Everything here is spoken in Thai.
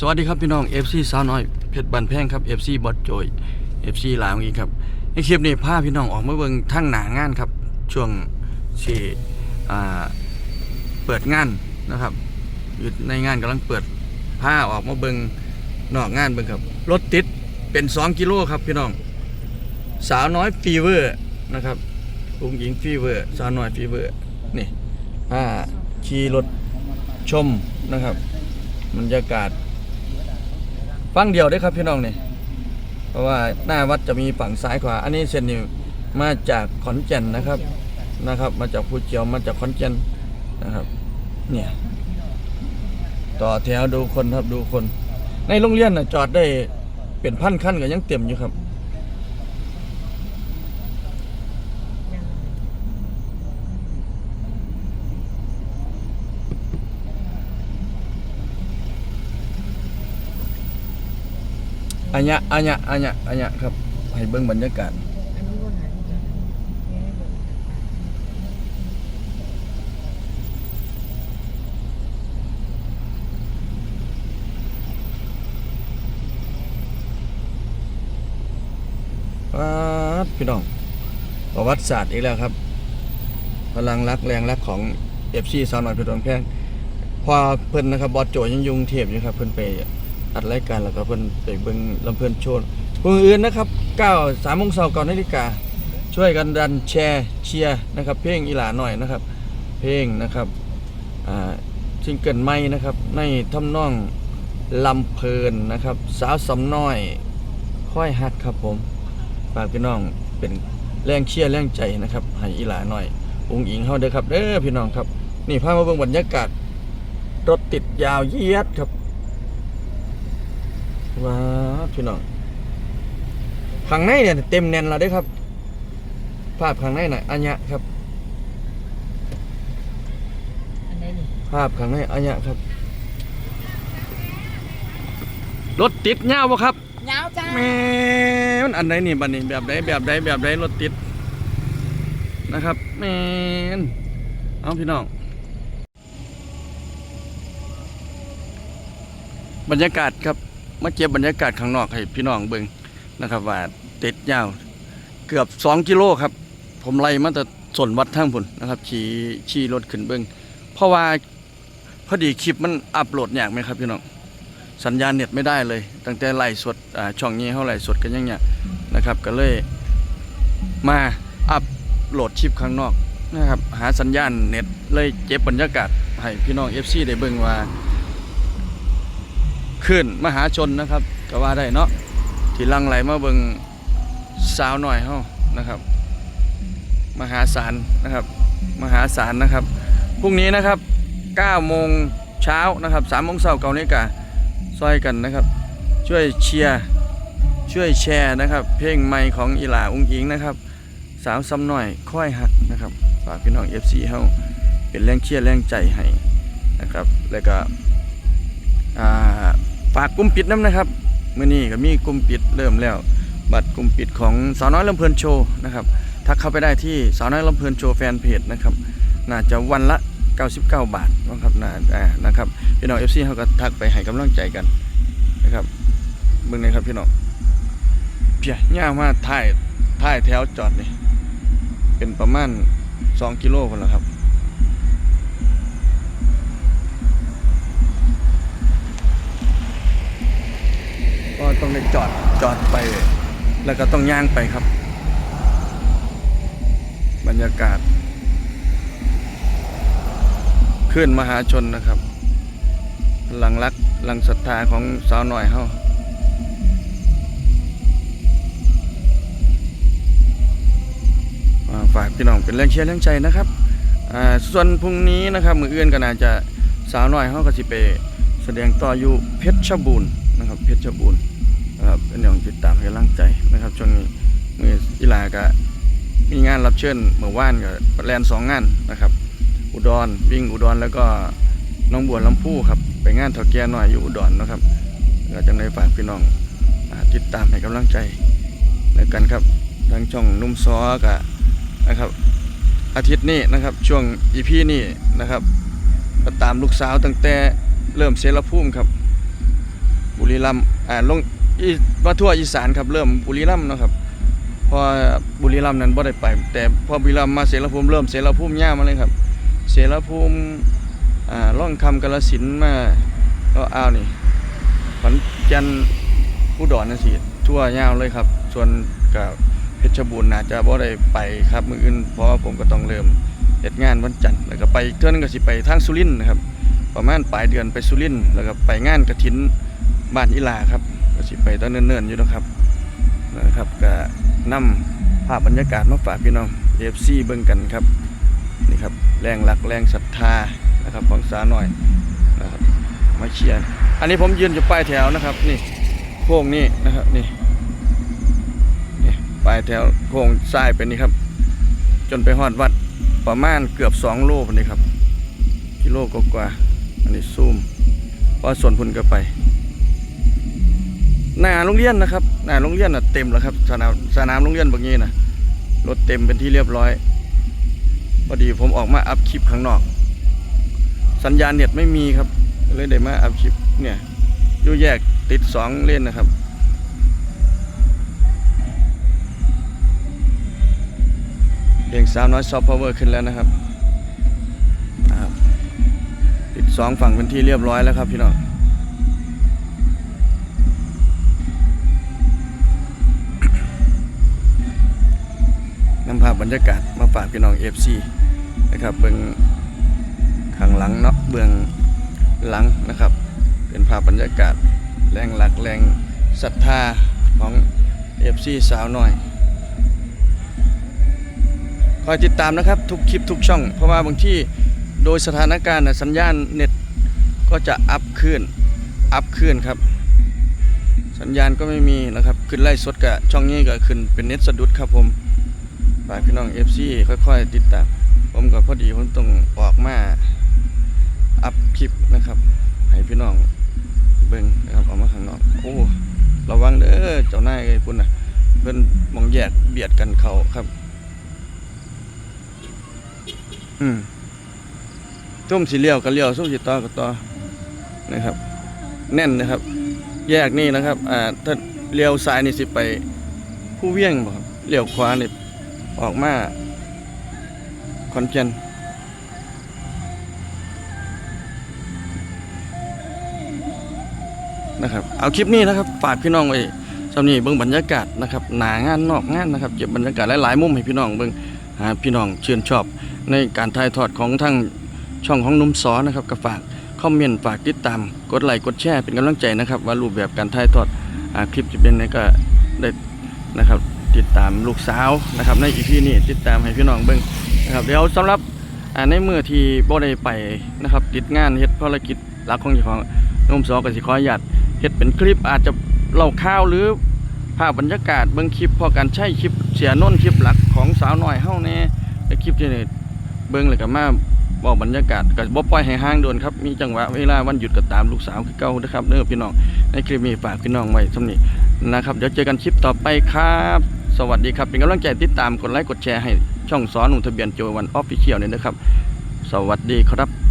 สวัสดีครับพี่น้อง FC สาวน้อยเพชรบันแพงครับ FC บอดโจย FC หลายอีกครับในคลิปนี้พาพี่น้องออกมาเบิ่งทั้งหนางานครับ ช่วงที่เปิดงานนะครับอยู่ในงานกำลังเปิดผ้าออกมาเบิ่งนอกงานเบิ่งครับรถติดเป็น 2 กิโลครับพี่น้อง สาวน้อยฟีเวอร์นะครับอุ้งหญิงฟีเวอร์ สาวน้อยฟีเวอร์นี่ผ้าขี่รถชมนะครับบรรยากาศ ฝั่งเดียวได้ครับพี่น้องนี่เพราะว่าหน้าวัดจะมีฝั่งซ้ายขวา อันนี้เส้นนี้มาจากขอนแก่นนะครับนะครับ มาจากภูเจียวมาจากขอนแก่นนะครับ เนี่ยต่อแถวดูคนครับดูคน ในโรงเรียนนะจอดได้เป็นพันขั้นก็ยังเต็มอยู่ครับ อันยะอันยะอันยะอันยะครับ ให้เบิ่งบรรยากาศอันนี้วนหาที่จอดรถไม่ให้เบิกป๊าดพี่น้อง ประวัติศาสตร์อีกแล้วครับ พลังรักแรงรักของเอฟซีสาวน้อยเพชรบันแพงพอเพิ่นนะครับบอสโจยังอยุงเทพอยู่ครับเพิ่นไป อัดรายการแล้วก็เพิ่นไปเบิ่งลำเพิ่นโชว์ผู้อื่นนะครับ9 3โมงเช้าก่อนนาฬิกาช่วยกันดันแชร์เชียร์นะครับ เพลงอีหลาหน่อยนะครับ เพลงนะครับอ่าซิงเกิลใหม่นะครับ ในทำนองลำเพลินนะครับ สาวสำน้อยค่อยฮักครับผมฝากพี่น้องเป็นแรงเชียร์แรงใจนะครับให้อีหลาหน่อยองค์อิงเฮาเด้อครับเด้อพี่น้องครับ นี่พามาเบิ่งบรรยากาศรถติดยาวเยียดครับ ว้าวพี่น้องข้างในเนี่ยเต็มแน่นแล้วเด้อครับ ภาพข้างในน่ะอัญญะครับ อันนี้นี่ภาพข้างในอัญญะครับ รถติดยาวบ่ครับยาวจ้าแม่มันอันใดนี่บัดนี้แบบใดแบบใดแบบใดรถติดนะครับแม่นเอาพี่น้อง บรรยากาศครับ มาเก็บบรรยากาศข้างนอกให้พี่น้องเบิ่งนะครับ ว่าติดยาวเกือบ 2 กิโลครับ ผมไล่มาแต่ส่วนวัดทางพุ่นนะครับ ขี่ขี่รถขึ้นเบิ่งเพราะว่าพอดีคลิปมันอัปโหลดยากไหมครับพี่น้องสัญญาณเน็ตไม่ได้เลย ตั้งแต่ไล่สดช่องนี้เขาไล่สดกันยังเนี่ยนะครับก็เลยมาอัพโหลดชิปข้างนอกนะครับหาสัญญาณเน็ตเลยเก็บบรรยากาศให้พี่น้อง FC ได้เบิ่งว่า ขึ้นมหาชนนะครับก็ว่าได้เนาะที่ลังไหลมาเบิงสาวหน่อยเฮานะครับ มหาศาลนะครับ มหาศาลนะครับพรุ่งนี้นะครับ9โมงเช้านะครับ3โมงเช้าเก้านาฬิกาซอยกันนะครับ ช่วยเชียร์ช่วยแชร์นะครับ เพลงใหม่ของอีหลาอุ้งอิงนะครับ สาวซ้ำหน่อยค่อยหักนะครับฝากพี่น้อง FC เฮาเป็นแรงเชียร์แรงใจให้นะครับ แล้วก็อ่า ฝากกลุ่มปิดน้ำนะครับเมื้อนี้ก็มีกลุ่มปิดเริ่มแล้ว บัตรกลุ่มปิดของสาวน้อยลำเพลินโชว์นะครับทักเข้าไปได้ที่สาวน้อยลำเพลินโชว์แฟนเพจนะครับน่าจะวันละ 99 บาทนะครับน่าอ่านะครับพี่น้องเอฟซีเขาก็ทักไปให้กำลังใจกันนะครับเบิ่งเลยครับพี่น้องเพียย่างมาถ่ายถ่ายแถวจอดนี่เป็นประมาณ 2 กิโลคนละครับ ต้องได้จอดจอดไป แล้วก็ต้องย่างไปครับ บรรยากาศขึ้นมหาชนนะครับหลังรักหลังศรัทธาของสาวหน่อยเฮาฝากพี่น้องเป็นแรงเชียร์แรงใจนะครับส่วนพรุ่งนี้นะครับ มืออื่นก็น่าจะสาวหน่อยเฮาก็สิไปแสดงต่ออยู่เพชรบูรณ์นะครับเพชรบูรณ์ นะครับเป็นอย่างติดตามให้กำลังใจนะครับช่วงนี้มืออีลาก็มีงานรับเชิญเมื่อวานก็แลนสองงานนะครับ อุดรวิ่งอุดรแล้วก็น้องบัวลำพูครับไปงานเถาแก่น้อยอยู่อุดรนะครับก็จังได้ฝากพี่น้องติดตามให้กำลังใจแล้วกันครับทางช่องนุ่มซอกะนะครับ อาทิตย์นี้นะครับช่วงอีพีนี้นะครับก็ตามลูกสาวตั้งแต่เริ่มเซรภูมิครับ บุรีรัมย์อ่าลง ว่าทั่วอีสานครับเริ่มบุรีรัมย์นะครับพอบุรีรัมย์นั้นบ่ได้ไป แต่พอบุรีรัมย์มาเสรภูมิเริ่มเสรภูมิย่ามาเลยครับ เสรภูมิอ่าร่องคำกาฬสินมาก็อ้าวนี่ขอนแก่นอุดรนั่นสิทั่วยาเลยครับ ส่วนกับเพชรบูรณ์น่าจะบ่ได้ไปครับมืออื่นเพราะผมก็ต้องเริ่มเฮ็ดงานวันจันทร์แล้วก็ไปอีกเทื่อนึงก็สิไปทางสุรินทร์นะครับประมาณปลายเดือนไปสุรินทร์แล้วก็ไปงานกระถินบ้านอีหลาครับ สิไปตอนเนิ่นๆอยู่นะครับนะครับก็นำภาพบรรยากาศมาฝากพี่น้อง FC เบิ่งกันครับนี่ครับแรงหลักแรงศรัทธานะครับของสาหน่อยนะครับมาเชียร์อันนี้ผมยืนอยู่ปลายแถวนะครับ นี่โค้งนี่นะครับนี่นี่ปลายแถวโค้งซ้ายเป็นนี่ครับ จนไปฮอดวัดประมาณเกือบ2โลพอดีครับกิโลกกว่าอันนี้ซูมเพราะส่วนพุ่นก็ไป หน้าโรงเรียนนะครับหน้าโรงเรียนน่ะเต็มแล้วครับสนามสนามโรงเรียนแบบนี้นะรถเต็มเป็นที่เรียบร้อยพอดีผมออกมาอัพคลิปข้างนอก สัญญาณเน็ตไม่มีครับเลยได้มาอัพคลิปเนี่ยอยู่แยกติดสองเล่นนะครับเพลงสาวน้อยซอฟต์พาวเวอร์ขึ้นแล้วนะครับติดสองฝั่งเป็นที่เรียบร้อยแล้วครับพี่น้อง รรยากาศมาฝากพี่น้อง FC นะครับเบื้องข้างหลังเนาะเบื้องหลังนะครับ เป็นภาพบรรยากาศแรงหลักแรงศรัทธาของ FC สาวน้อยคอยติดตามนะครับทุกคลิปทุกช่อง เพราะว่าบางที่โดยสถานการณ์สัญญาณเน็ตก็จะอัพขึ้นอัพขึ้นครับ สัญญาณก็ไม่มีนะครับ ขึ้นไล่สดกับช่องนี้ก็ขึ้นเป็นเน็ตสะดุดครับผม ฝากพี่น้อง FC ค่อยๆติดตามผมก็พอดีผมต้องออกมาอัพคลิปนะครับให้พี่น้องเบิ่งนะครับออกมาข้างนอกโอ้ระวังเด้อเจ้านายไอ้พุ่นน่ะเพิ่นมองแยกเบียดกันเขาครับ อืมส้มสีเลี้ยวก็เลี้ยวส้มสีต่อก็ต่อนะครับ แน่นนะครับ แยกนี่นะครับ อ่าถ้าเลี้ยวซ้ายนี่สิไป ผู้เวียงบ่ครับเลี้ยวขวานี่ ออกมาขอนแก่นนะครับ เอาคลิปนี้นะครับฝากพี่น้องไว้สำนี้เบิ่งบรรยากาศนะครับหนางานนอกงานนะครับเก็บบรรยากาศหลายๆมุมให้พี่น้องเบิ่งหาพี่น้องชื่นชอบ ในการถ่ายทอดของทั้งช่องของนุ่มสอนะครับก็ฝากคอมเมนต์ฝากติดตามกดไลค์กดแชร์เป็นกำลังใจนะครับ ว่ารูปแบบการถ่ายทอดอคลิปจะเป็นไงก็ได้นะครับ ติดตามลูกสาวนะครับในอีพีนี้ติดตามให้พี่น้องเบิ่งนะครับเดี๋ยวสำหรับในเมื่อที่บ่ได้ไปนะครับ ติดงานเฮ็ดภารกิจหลักของเจ้าของนุ่มสอก็สิขออนุญาตเฮ็ดเป็นคลิปอาจจะเล่าข่าวหรือภาพบรรยากาศเบิ่งคลิปพอการใช้คลิปเสียน้นคลิปหลักของสาวน้อยเฮ้าแน่ในคลิปที่นี่เบิ่งเลยก็มา บอกบรรยากาศก็บ่ปล่อยให้ห้างโดนครับมีจังหวะเวลาวันหยุดก็ตามลูกสาวคือเก่านะครับเด้อพี่น้องในคลิปนี้ฝากพี่น้องไว้สำนี้นะครับเดี๋ยวเจอกันคลิปต่อไปครับ สวัสดีครับเป็นกำลังใจติดตามกดไลค์กดแชร์ให้ช่องสอนหนุ่มทะเบียนโจวันออฟฟิเชียลเนี่ยนะครับ สวัสดีครับ